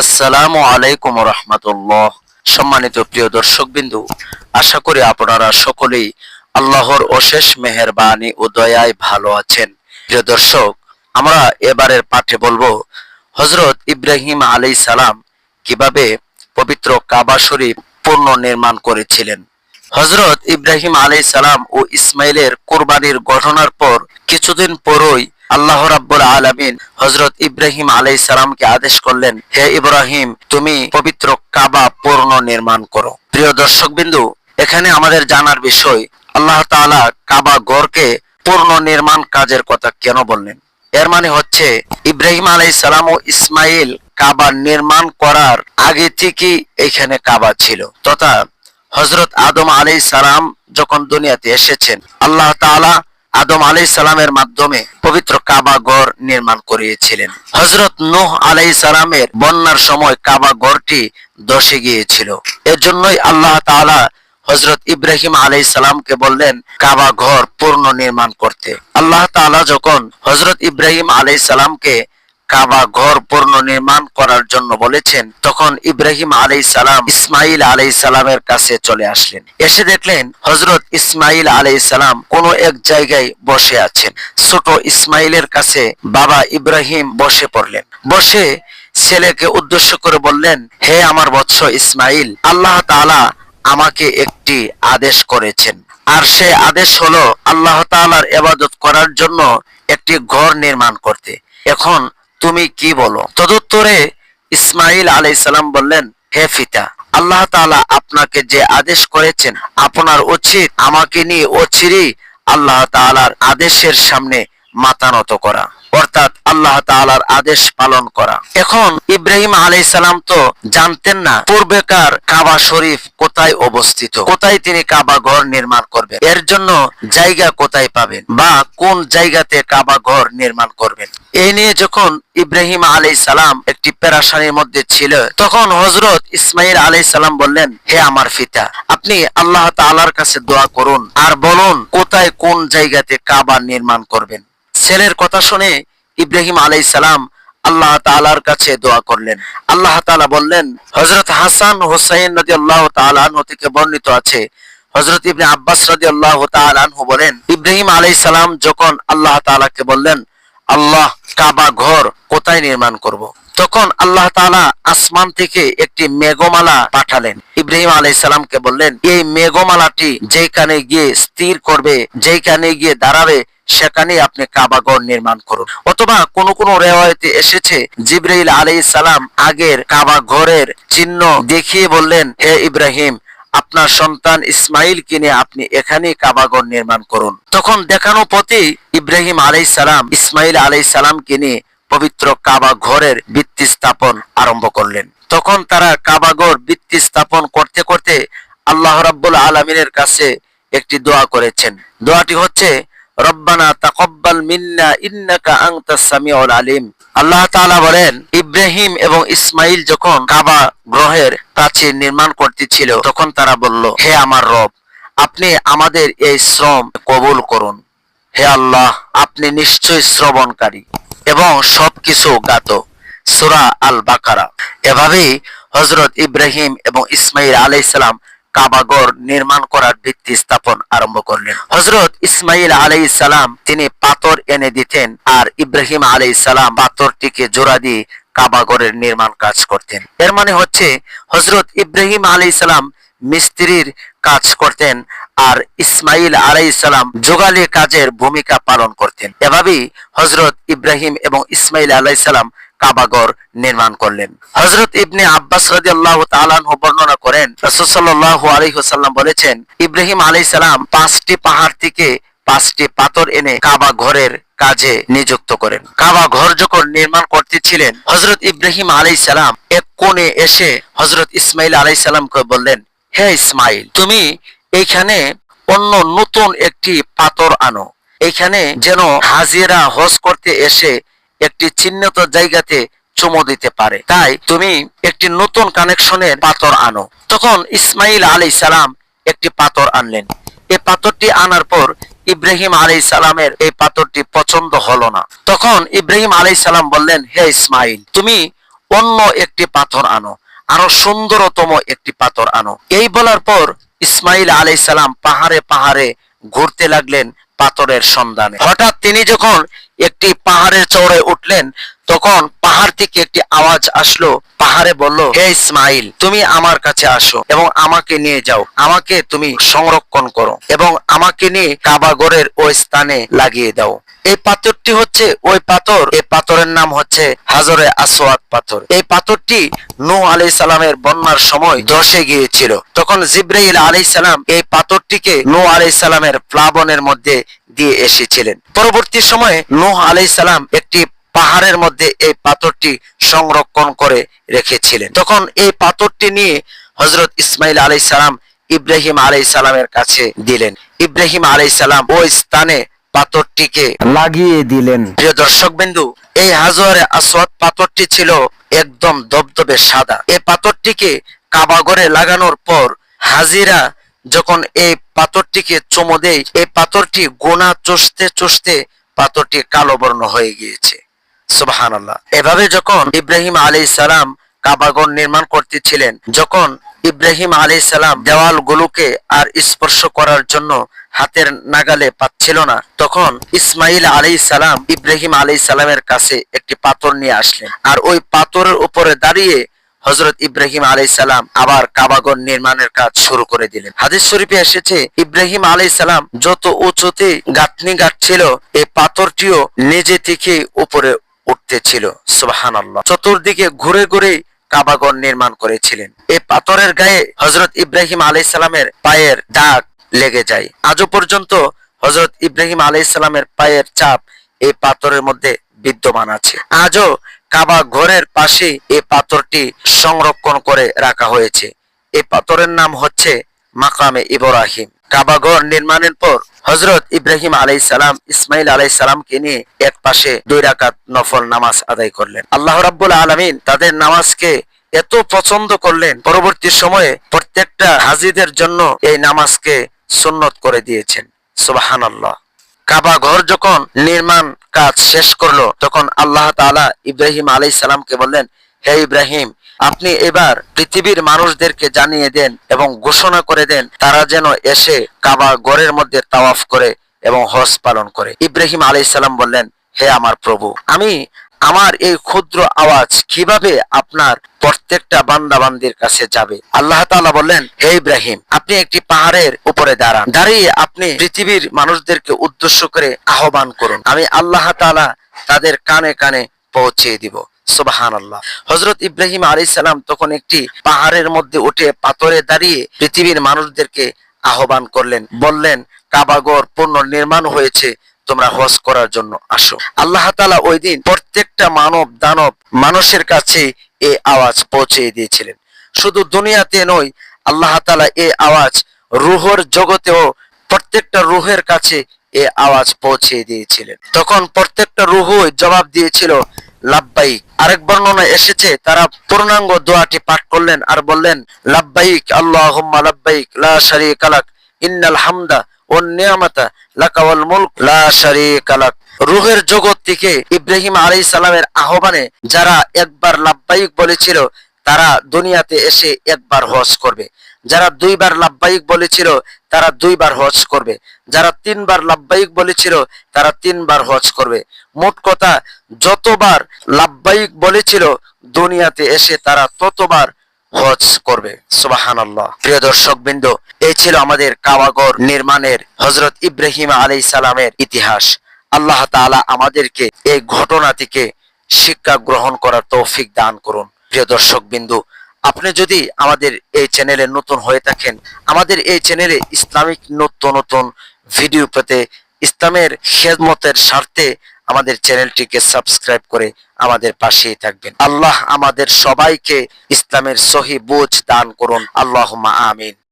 আসসালামু আলাইকুম রহমতুল্লাহ। সম্মানিত প্রিয় দর্শক বিন্দু আশা করি আপনারা সকলেই আল্লাহর অশেষ মেহেরবানি ও দয়ায় ভালো আছেন। প্রিয় দর্শক, আমরা এবারের পাঠে বলব হজরত ইব্রাহিম আলাই সালাম কীভাবে পবিত্র কাবা শরীফ পুনর্নির্মাণ করেছিলেন। হজরত ইব্রাহিম আলাই সালাম ও ইসমাইলের কোরবানির ঘটনার পর কিছুদিন পরই আল্লাহ রাব্বুল আলামিন হজরত ইব্রাহিম আলাই সালামকে আদেশ করলেন, হে ইব্রাহিম, তুমি পবিত্র কাবা পূর্ণ নির্মাণ করো। প্রিয় দর্শক বিন্দু এখানে আমাদের জানার বিষয়, আল্লাহ তাআলা কাবা গড়কে পূর্ণ নির্মাণ কাজের কথা কেন বললেন? এর মানে হচ্ছে, ইব্রাহিম আলাই সালাম ও ইসমাইল কাবা নির্মাণ করার আগে থেকেই এখানে কাবা ছিল। তথা হজরত আদম আলাই সালাম যখন দুনিয়াতে এসেছেন, আল্লাহ তাআলা আদম আলাই সালামের মাধ্যমে পবিত্র কাবা গড় নির্মাণ করিয়েছিলেন। হজরত নোহ আলাই সালামের বন্যার সময় কাবা গড়টি দশে গিয়েছিল। এর জন্যই আল্লাহ তালা হজরত ইব্রাহিম আলাই সালামকে বললেন, কাবা ঘর পূর্ণ নির্মাণ করতে। আল্লাহ তালা যখন হজরত ইব্রাহিম আলাই সালামকে কাবা ঘর পূর্ণ নির্মাণ করার জন্য বলেছেন। তখন ইব্রাহিম আলাই সালাম ইসমাইল আলাই সালামের কাছে চলে আসলেন। এসে দেখলেন হজরত ইসমাইল আলাই সালাম কোন এক জায়গায় বসে আছেন। ছোট ইসমাইলের কাছে বাবা ইব্রাহিম বসে পড়লেন। বসে ছেলেকে উদ্দেশ্য করে বললেন, হে আমার বৎস ইসমাইল আল্লাহ তাআলা আমাকে একটি আদেশ করেছেন। আর সে আদেশ হলো আল্লাহ তাআলার ইবাদত করার জন্য একটি ঘর নির্মাণ করতে। এখন তুমি কি বলো? তদুত্তরে ইসমাইল আলাইহিস সালাম বললেন, হে পিতা আল্লাহ তাআলা আপনাকে যে আদেশ করেছেন, আপনার উচিত আমাকে নিয়ে অচিরেই আল্লাহ তাআলার আদেশের সামনে মাথা নত করা। অর্থাৎ আল্লাহ তাআলার আদেশ পালন করা। এখন ইব্রাহিম আলাইহিস সালাম তো জানতেন না পূর্বেকার কাবা শরীফ কোথায় অবস্থিত। কোথায় তিনি কাবা ঘর নির্মাণ করবেন এর জন্য জায়গা কোথায় পাবেন বা কোন জায়গাতে কাবা ঘর নির্মাণ করবেন? এই নিয়ে যখন ইব্রাহিম আলাইহিস সালাম একটি পেরাশানির মধ্যে ছিল, তখন হযরত ইসমাইল আলাইহিস সালাম বললেন, হে আমার পিতা, আপনি আল্লাহ তাআলার কাছে দোয়া করুন আর বলুন, কোথায় কোন জায়গাতে কাবা নির্মাণ করবেন? ছেলের কথা শুনে ইব্রাহিম আলাই সালাম আল্লাহ তাআলার কাছে দোয়া করলেন। আল্লাহ তাআলা বললেন হজরত হাসান হুসাইন রাদিয়াল্লাহু তাআলা আনহু থেকে বর্ণিত আছে হযরত ইবনে আব্বাস রাদিয়াল্লাহু তাআলা আনহু বলেন, ইব্রাহিম আলাইহিস সালাম যখন আল্লাহ তাআলাকে বললেন, আল্লাহ, কাবা, ঘর কোথায় নির্মাণ করব। তখন আল্লাহ তাআলা আসমান থেকে একটি মেঘমালা পাঠালেন ইব্রাহিম আলাইহিস সালামকে বললেন, এই মেঘমালাটি যেখানে গিয়ে স্থির করবে যেখানে গিয়ে দাঁড়াবে সেখানে আপনি কাবাগর নির্মাণ করুন অথবা কোন কোন রেওয়ায়তে এসেছে, জিব্রাইল আলাইহিস সালাম আগের কাবা, ঘরের চিহ্ন দেখিয়ে বললেন, হে ইব্রাহিম আপনার সন্তান ইসমাইল কিনে আপনি এখানেই কাবাগর নির্মাণ করুন। তখন দেখানো পথে ইব্রাহিম আলাইহিস সালাম, ইসমাইল আলাইহিস সালাম কিনে পবিত্র কাবা ঘরের ভিত্তি স্থাপন আরম্ভ করলেন। তখন তারা কাবাগর ভিত্তি স্থাপন করতে করতে আল্লাহ রাব্বুল আলামিনের কাছে একটি দোয়া করেছেন। দোয়াটি হচ্ছে, রব্বানা তাকব্বাল মিন্না ইন্নাকা আনতাস সামিউল আলিম। আল্লাহ তাআলা বলেন, ইব্রাহিম এবং ইসমাইল যখন কাবা গ্রহের প্রাচীর নির্মাণ করতেছিল, তখন তারা বলল, হে আমার রব, আপনি আমাদের এই শ্রম কবুল করুন। হে আল্লাহ, আপনি নিশ্চয়ই শ্রবণকারী এবং সবকিছু জ্ঞাত। সূরা আল বাকারা এভাবেই হযরত ইব্রাহিম এবং ইসমাইল আলাইহিসসালাম কাবাগর নির্মাণ করার ভিত্তি স্থাপন আরম্ভ করলেন। হজরত ইসমাইল আলাই সালাম তিনি পাথর এনে দিতেন আর ইব্রাহিম আলাই সালাম পাথরটিকে জোড়া দিয়ে কাবাগরের নির্মাণ কাজ করতেন। এর মানে হচ্ছে হজরত ইব্রাহিম আলাই সালাম মিস্ত্রির কাজ করতেন আর ইসমাইল আলাই সালাম যোগালি কাজের ভূমিকা পালন করতেন। এভাবেই হজরত ইব্রাহিম এবং ইসমাইল আলাই সালাম কাবাগর নির্মাণ করলেন। হজরত ইবনে আব্বাস রাদিয়াল্লাহু তাআলা আনহু বর্ণনা করেন, রাসূল সাল্লাল্লাহু বলেছেন, ইব্রাহিম আলাইহিস সালাম পাঁচটি পাহাড় থেকে পাঁচটি পাথর এনে কাবা ঘরের কাজে নিযুক্ত করেন। কাবা ঘর যখন নির্মাণ করতেছিলেন হজরত ইব্রাহিম আলাইহিস সালাম এক কোণে এসে হজরত ইসমাইল আলাইহিস সালামকে বললেন, হে ইসমাইল, তুমি এইখানে অন্য নতুন একটি পাথর আনো। এখানে যেন হাজিরা হজ করতে এসে একটি চিহ্নিত জায়গাতে চুমো দিতে পারে। তাই তুমি একটি নতুন কানেকশনের পাথর আনো। তখন ইসমাইল আলী সালাম একটি পাথর আনলেন। এই পাথরটি আনার পর ইব্রাহিম আলী সালামের এই পাথরটি পছন্দ হলো না। তখন ইব্রাহিম আলী সালাম বললেন, হে ইসমাইল, তুমি অন্য একটি পাথর আনো, আরও সুন্দরতম একটি পাথর আনো। এই বলার পর ইসমাইল আলাইহিস সালাম পাহাড়ে পাহাড়ে ঘুরতে লাগলেন পাথরের সন্ধানে। হঠাৎ তিনি যখন একটি পাহাড়ের চৌড়ে উঠলেন। তখন পাহাড় থেকে একটি আওয়াজ আসলো। পাহাড়ে বলল, হে ইসমাইল, তুমি আমার কাছে আসো এবং আমাকে নিয়ে যাও। আমাকে তুমি সংরক্ষণ করো এবং আমাকে নিয়ে কাবাগরের ওই স্থানে লাগিয়ে দাও। এই পাথরটি হচ্ছে ওই পাথর। এই পাথরের নাম হচ্ছে হাজরে আসওয়াদ পাথর। এই পাথরটি নূহ আলাইহিস সালামের বন্যার সময় ধসে গিয়েছিল। তখন জিব্রাইল আলাইহিস সালাম এই পাথরটিকে নূহ আলাইহিস সালামের প্লাবনের মধ্যে দিয়ে এসেছিলেন। পরবর্তী সময়ে নূহ আলাইহিস সালাম একটি পাহাড়ের মধ্যে এই পাথরটি সংরক্ষণ করে রেখেছিলেন। তখন এই পাথরটি নিয়ে হজরত ইসমাইল আলাই সালাম ইব্রাহিম আলাই সালামের কাছে দিলেন। ইব্রাহিম আলাই সালাম ওই স্থানে পাথরটিকে লাগিয়ে দিলেন। প্রিয় দর্শক বিন্দু এই হাজরে আসওয়াদ পাথরটি ছিল একদম দবদবে সাদা। এই পাথরটিকে কাবাগরে লাগানোর পর হাজিরা যখন এই পাথরটিকে চুমো দেয় এই পাথরটি গোনা চষতে চষতে পাথরটি কালো বর্ণ হয়ে গিয়েছে। সুবাহান এভাবে যখন ইব্রাহিম আলী সালাম কাবাগর নির্মাণ করতেছিলেন যখন ইব্রাহিম আলী সালাম দেওয়ালগুলোকে আর স্পর্শ করার জন্য হাতের নাগালে পাচ্ছিল না। তখন ইসমাইল আলী সালাম ইব্রাহিম আলী সালামের কাছে একটি পাথর নিয়ে আসলেন। আর ওই পাথরের উপরে দাঁড়িয়ে হজরত ইব্রাহিম আলাই সালাম আবার কাবাগর নির্মাণের কাজ শুরু করে দিলেন। হাদিস শরীফে এসেছে, ইব্রাহিম আলাই সালাম যত উঁচুতে গাঁথনি গাঁথছিল, এই পাথরটিও নিজে থেকে উপরে উঠতেছিল। সুবাহান চতুর্দিকে ঘুরে ঘুরে কাবাগর নির্মাণ করেছিলেন। এই পাথরের গায়ে হজরত ইব্রাহিম আলাই সালামের পায়ের দাগ লেগে যায়। আজও পর্যন্ত হজরত ইব্রাহিম আলাই সালামের পায়ের চাপ এই পাথরের মধ্যে বিদ্যমান আছে। আজও কাবা ঘরের পাশে এই পাথরটি সংরক্ষণ করে রাখা হয়েছে। এই পাথরের নাম হচ্ছে মাকামে ইব্রাহিম। কাবাঘর নির্মাণের পর হজরত ইব্রাহিম আলাই সালাম, ইসমাইল আলাই সালামকে নিয়ে এক পাশে দুই রাকাত নফল নামাজ আদায় করলেন। আল্লাহ রাব্বুল আলামিন তাদের নামাজকে এত পছন্দ করলেন। পরবর্তী সময়ে প্রত্যেকটা হাজিদের জন্য এই নামাজকে সুন্নত করে দিয়েছেন। সুবহানাল্লাহ। কাবা ঘর যখন নির্মাণ কাজ শেষ করল, তখন আল্লাহ তাআলা ইব্রাহিম আলাই সালামকে বললেন, হে ইব্রাহিম, আপনি এবার পৃথিবীর মানুষদেরকে জানিয়ে দেন এবং ঘোষণা করে দেন, তারা যেন এসে কাবা গড়ের মধ্যে তাওয়াফ করে এবং হজ পালন করে। ইব্রাহিম আলাই সালাম বললেন, হে আমার প্রভু, আমি আমার এই ক্ষুদ্র আওয়াজ কীভাবে আপনার প্রত্যেকটা বান্দা বান্দির কাছে যাবে? আল্লাহ তাআলা বললেন, হে ইব্রাহিম, আপনি একটি পাহাড়ের উপরে দাঁড়ান। দাঁড়িয়ে আপনি পৃথিবীর মানুষদেরকে উদ্দেশ্য করে আহ্বান করুন। আমি আল্লাহ তাআলা তাদের কানে কানে পৌঁছে দিব। সুবাহান আল্লাহ হজরত ইব্রাহিম আলী তখন একটি পাহাড়ের মধ্যে উঠে পাথরে দাঁড়িয়ে পৃথিবীর মানুষদেরকে আহ্বান করলেন। বললেন কাবাগর পূর্ণ নির্মাণ হয়েছে। তোমরা হজ করার জন্য আসো। আল্লাহ তালা ওই দিন প্রত্যেকটা মানব দানব মানুষের কাছে এই আওয়াজ পৌঁছে দিয়েছিলেন। শুধু দুনিয়াতে নয়, আল্লাহ তালা এই আওয়াজ রুহর জগতেও প্রত্যেকটা রুহের কাছে এই আওয়াজ পৌঁছে দিয়েছিলেন। তখন প্রত্যেকটা রুহ জবাব দিয়েছিল, লাব্বাইক। আরেক বর্ণনা এসেছে, তারা পূর্ণাঙ্গ দোয়াটি পাঠ করলেন আর বললেন, লাব্বাইক আল্লাহ লাব্বাইক, লা শারীকা লাক, ইন্নাল হামদা ওয়ান নিয়ামাতা লাকা ওয়াল মুলক, লা শারীকা লাক। রুহের জগৎ থেকে ইব্রাহিম আলাইহিস সালামের আহ্বানে যারা একবার লাব্বাইক বলেছিল, তারা দুনিয়াতে এসে একবার হজ করবে। যারা দুইবার লাভবাহিক বলেছিল, তারা দুইবার হজ করবে। যারা তিনবার লাভবাহিক বলেছিল, তারা তিনবার হজ করবে। মোট কথা, যতবার লাভবাহিক বলেছিল, দুনিয়াতে এসে তারা ততবার হজ করবে। সুবাহান আল্লাহ প্রিয় দর্শক বৃন্দ এই ছিল আমাদের কাওয়াগর নির্মাণের হজরত ইব্রাহিম আলাই সালামের ইতিহাস। আল্লাহ তাআলা আমাদেরকে এই ঘটনা থেকে শিক্ষা গ্রহণ করার তৌফিক দান করুন। প্রিয় দর্শক বিন্দু আপনি যদি আমাদের এই চ্যানেলে নতুন হয়ে থাকেন, আমাদের এই চ্যানেলে ইসলামিক নতুন নতুন ভিডিও পেতে ইসলামের খেদমতের স্বার্থে আমাদের চ্যানেলটিকে সাবস্ক্রাইব করে আমাদের পাশেই থাকবেন। আল্লাহ আমাদের সবাইকে ইসলামের সহি বুঝ দান করুন। আল্লাহ আমিন।